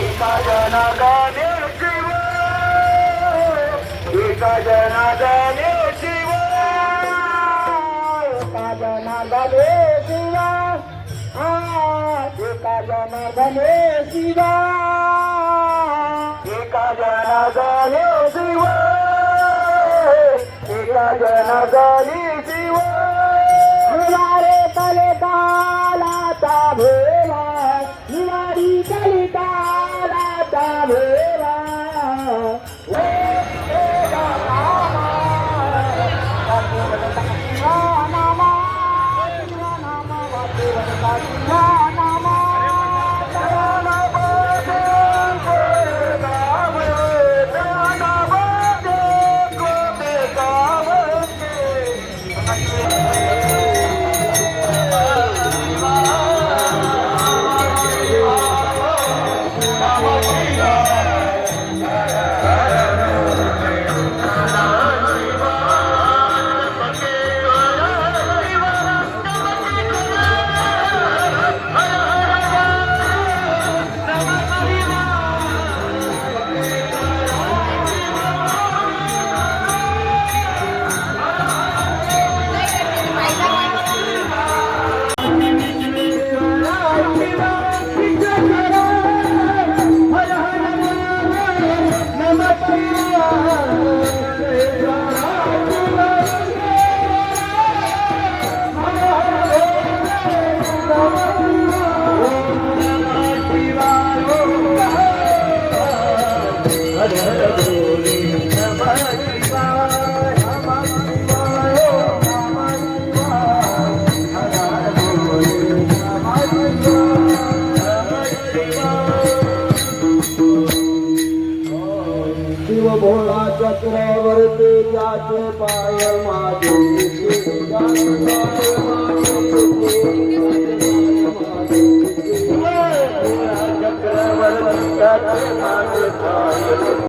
जनागाने शिव एका जनागाने शिव एका जनागाने शिव एका जनागाने शिव एका जनागाने शिव एका जनागाने शिव रे तले का I'm Father. भोळा चक्रवर्ती त्याचे पाय माझे चक्रवर्ती त्याचे माझे पाय